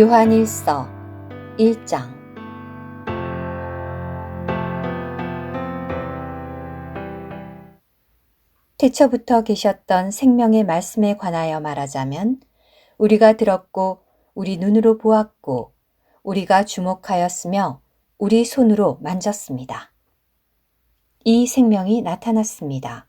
요한일서 1장 태초부터 계셨던 생명의 말씀에 관하여 말하자면 우리가 들었고 우리 눈으로 보았고 우리가 주목하였으며 우리 손으로 만졌습니다. 이 생명이 나타났습니다.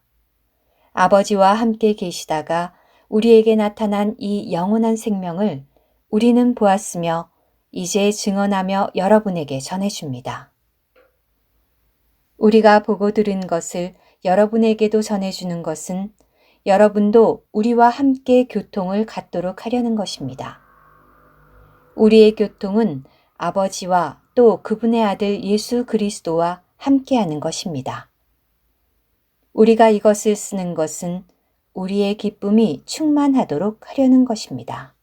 아버지와 함께 계시다가 우리에게 나타난 이 영원한 생명을 우리는 보았으며 이제 증언하며 여러분에게 전해줍니다. 우리가 보고 들은 것을 여러분에게도 전해주는 것은 여러분도 우리와 함께 교통을 갖도록 하려는 것입니다. 우리의 교통은 아버지와 또 그분의 아들 예수 그리스도와 함께하는 것입니다. 우리가 이것을 쓰는 것은 우리의 기쁨이 충만하도록 하려는 것입니다.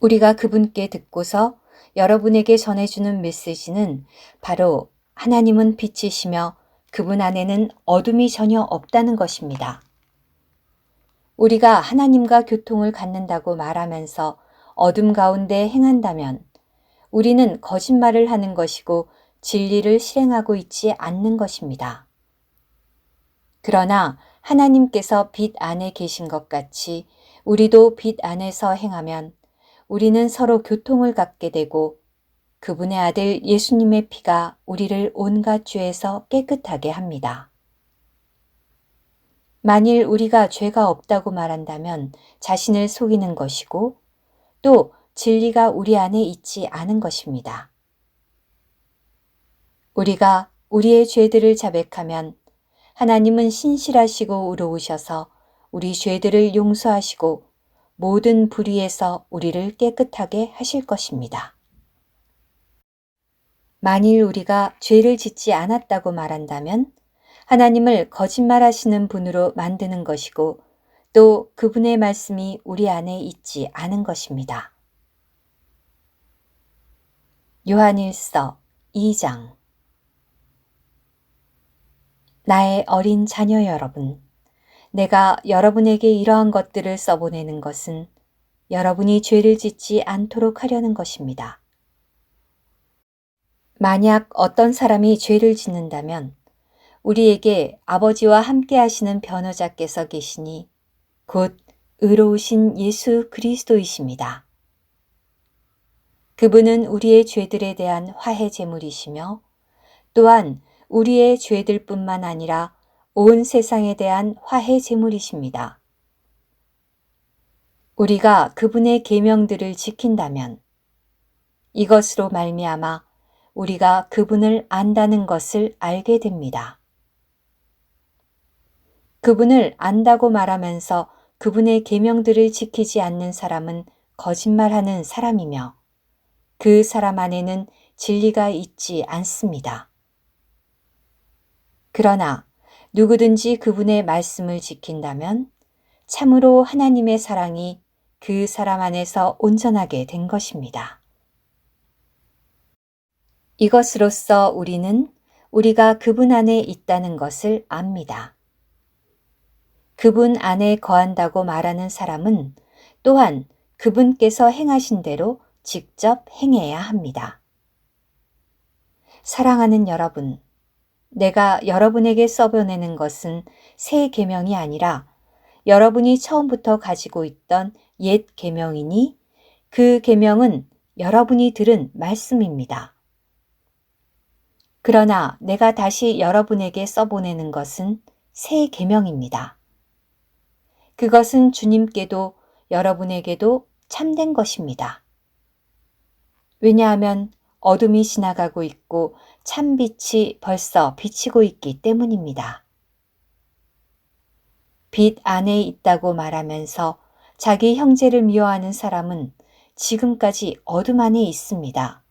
우리가 그분께 듣고서 여러분에게 전해주는 메시지는 바로 하나님은 빛이시며 그분 안에는 어둠이 전혀 없다는 것입니다. 우리가 하나님과 교통을 갖는다고 말하면서 어둠 가운데 행한다면 우리는 거짓말을 하는 것이고 진리를 실행하고 있지 않는 것입니다. 그러나 하나님께서 빛 안에 계신 것 같이 우리도 빛 안에서 행하면 우리는 서로 교통을 갖게 되고 그분의 아들 예수님의 피가 우리를 온갖 죄에서 깨끗하게 합니다. 만일 우리가 죄가 없다고 말한다면 자신을 속이는 것이고 또 진리가 우리 안에 있지 않은 것입니다. 우리가 우리의 죄들을 자백하면 하나님은 신실하시고 의로우셔서 우리 죄들을 용서하시고 모든 불의에서 우리를 깨끗하게 하실 것입니다. 만일 우리가 죄를 짓지 않았다고 말한다면 하나님을 거짓말하시는 분으로 만드는 것이고 또 그분의 말씀이 우리 안에 있지 않은 것입니다. 요한일서 2장 나의 어린 자녀 여러분, 내가 여러분에게 이러한 것들을 써보내는 것은 여러분이 죄를 짓지 않도록 하려는 것입니다. 만약 어떤 사람이 죄를 짓는다면 우리에게 아버지와 함께 하시는 변호자께서 계시니 곧 의로우신 예수 그리스도이십니다. 그분은 우리의 죄들에 대한 화해 제물이시며 또한 우리의 죄들 뿐만 아니라 온 세상에 대한 화해 제물이십니다. 우리가 그분의 계명들을 지킨다면 이것으로 말미암아 우리가 그분을 안다는 것을 알게 됩니다. 그분을 안다고 말하면서 그분의 계명들을 지키지 않는 사람은 거짓말하는 사람이며 그 사람 안에는 진리가 있지 않습니다. 그러나 누구든지 그분의 말씀을 지킨다면 참으로 하나님의 사랑이 그 사람 안에서 온전하게 된 것입니다. 이것으로써 우리는 우리가 그분 안에 있다는 것을 압니다. 그분 안에 거한다고 말하는 사람은 또한 그분께서 행하신 대로 직접 행해야 합니다. 사랑하는 여러분, 내가 여러분에게 써보내는 것은 새 계명이 아니라 여러분이 처음부터 가지고 있던 옛 계명이니 그 계명은 여러분이 들은 말씀입니다. 그러나 내가 다시 여러분에게 써보내는 것은 새 계명입니다. 그것은 주님께도 여러분에게도 참된 것입니다. 왜냐하면 어둠이 지나가고 있고 참빛이 벌써 비치고 있기 때문입니다. 빛 안에 있다고 말하면서 자기 형제를 미워하는 사람은 지금까지 어둠 안에 있습니다.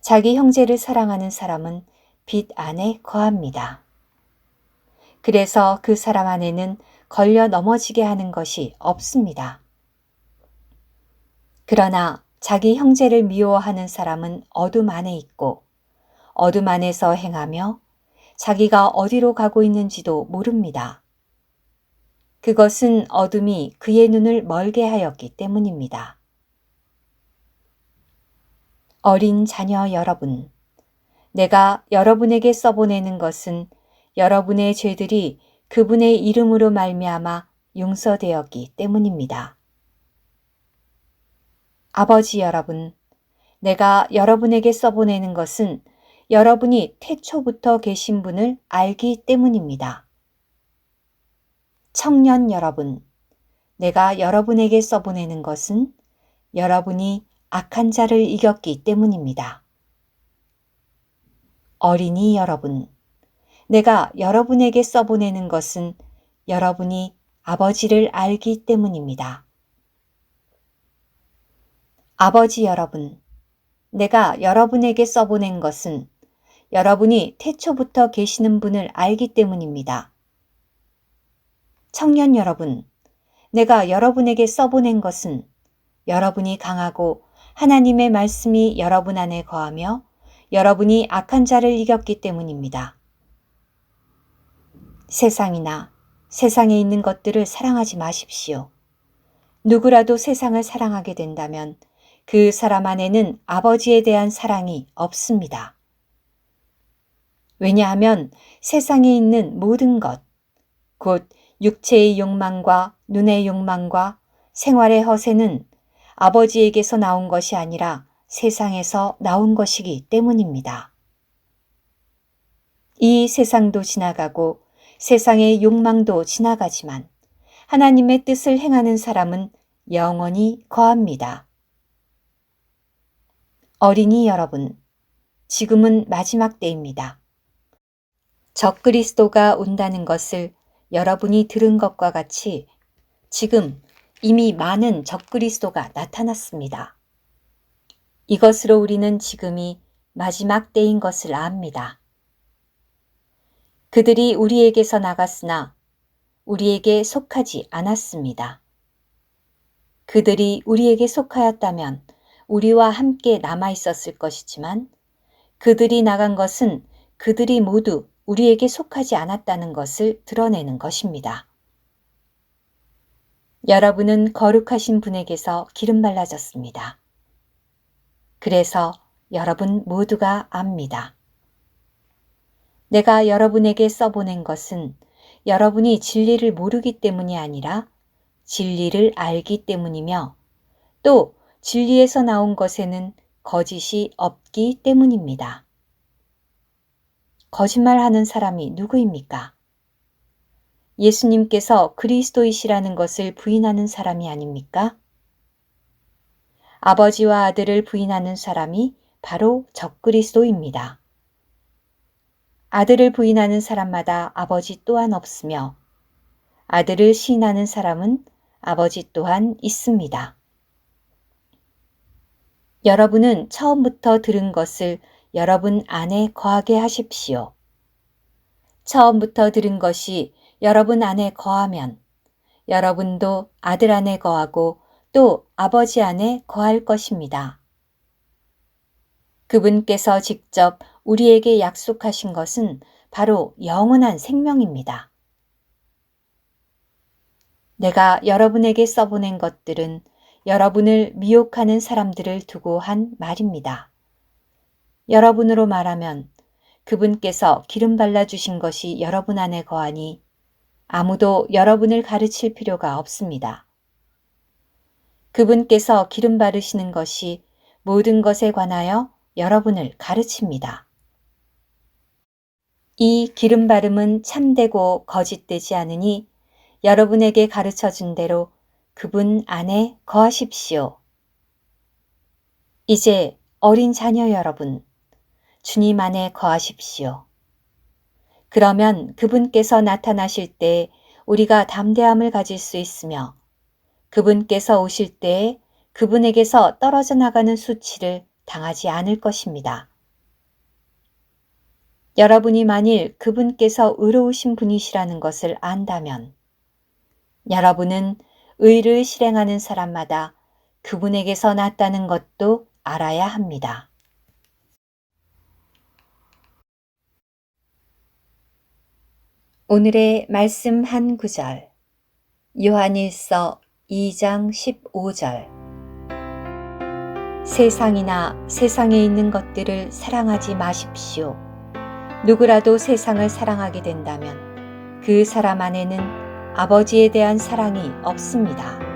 자기 형제를 사랑하는 사람은 빛 안에 거합니다. 그래서 그 사람 안에는 걸려 넘어지게 하는 것이 없습니다. 그러나 자기 형제를 미워하는 사람은 어둠 안에 있고 어둠 안에서 행하며 자기가 어디로 가고 있는지도 모릅니다. 그것은 어둠이 그의 눈을 멀게 하였기 때문입니다. 어린 자녀 여러분, 내가 여러분에게 써보내는 것은 여러분의 죄들이 그분의 이름으로 말미암아 용서되었기 때문입니다. 아버지 여러분, 내가 여러분에게 써보내는 것은 여러분이 태초부터 계신 분을 알기 때문입니다. 청년 여러분, 내가 여러분에게 써보내는 것은 여러분이 악한 자를 이겼기 때문입니다. 어린이 여러분, 내가 여러분에게 써보내는 것은 여러분이 아버지를 알기 때문입니다. 아버지 여러분, 내가 여러분에게 써보낸 것은 여러분이 태초부터 계시는 분을 알기 때문입니다. 청년 여러분, 내가 여러분에게 써보낸 것은 여러분이 강하고 하나님의 말씀이 여러분 안에 거하며 여러분이 악한 자를 이겼기 때문입니다. 세상이나 세상에 있는 것들을 사랑하지 마십시오. 누구라도 세상을 사랑하게 된다면 그 사람 안에는 아버지에 대한 사랑이 없습니다. 왜냐하면 세상에 있는 모든 것, 곧 육체의 욕망과 눈의 욕망과 생활의 허세는 아버지에게서 나온 것이 아니라 세상에서 나온 것이기 때문입니다. 이 세상도 지나가고 세상의 욕망도 지나가지만 하나님의 뜻을 행하는 사람은 영원히 거합니다. 어린이 여러분, 지금은 마지막 때입니다. 적그리스도가 온다는 것을 여러분이 들은 것과 같이 지금 이미 많은 적그리스도가 나타났습니다. 이것으로 우리는 지금이 마지막 때인 것을 압니다. 그들이 우리에게서 나갔으나 우리에게 속하지 않았습니다. 그들이 우리에게 속하였다면 우리와 함께 남아 있었을 것이지만 그들이 나간 것은 그들이 모두 우리에게 속하지 않았다는 것을 드러내는 것입니다. 여러분은 거룩하신 분에게서 기름 발라졌습니다. 그래서 여러분 모두가 압니다. 내가 여러분에게 써보낸 것은 여러분이 진리를 모르기 때문이 아니라 진리를 알기 때문이며 또 진리에서 나온 것에는 거짓이 없기 때문입니다. 거짓말하는 사람이 누구입니까? 예수님께서 그리스도이시라는 것을 부인하는 사람이 아닙니까? 아버지와 아들을 부인하는 사람이 바로 적그리스도입니다. 아들을 부인하는 사람마다 아버지 또한 없으며 아들을 시인하는 사람은 아버지 또한 있습니다. 여러분은 처음부터 들은 것을 여러분 안에 거하게 하십시오. 처음부터 들은 것이 여러분 안에 거하면 여러분도 아들 안에 거하고 또 아버지 안에 거할 것입니다. 그분께서 직접 우리에게 약속하신 것은 바로 영원한 생명입니다. 내가 여러분에게 써보낸 것들은 여러분을 미혹하는 사람들을 두고 한 말입니다. 여러분으로 말하면 그분께서 기름 발라주신 것이 여러분 안에 거하니 아무도 여러분을 가르칠 필요가 없습니다. 그분께서 기름 바르시는 것이 모든 것에 관하여 여러분을 가르칩니다. 이 기름 바름은 참되고 거짓되지 않으니 여러분에게 가르쳐 준 대로 그분 안에 거하십시오. 이제 어린 자녀 여러분, 주님 안에 거하십시오. 그러면 그분께서 나타나실 때 우리가 담대함을 가질 수 있으며 그분께서 오실 때에 그분에게서 떨어져 나가는 수치를 당하지 않을 것입니다. 여러분이 만일 그분께서 의로우신 분이시라는 것을 안다면 여러분은 의를 실행하는 사람마다 그분에게서 났다는 것도 알아야 합니다. 오늘의 말씀 한 구절 요한일서 2장 15절 세상이나 세상에 있는 것들을 사랑하지 마십시오. 누구라도 세상을 사랑하게 된다면 그 사람 안에는 아버지에 대한 사랑이 없습니다.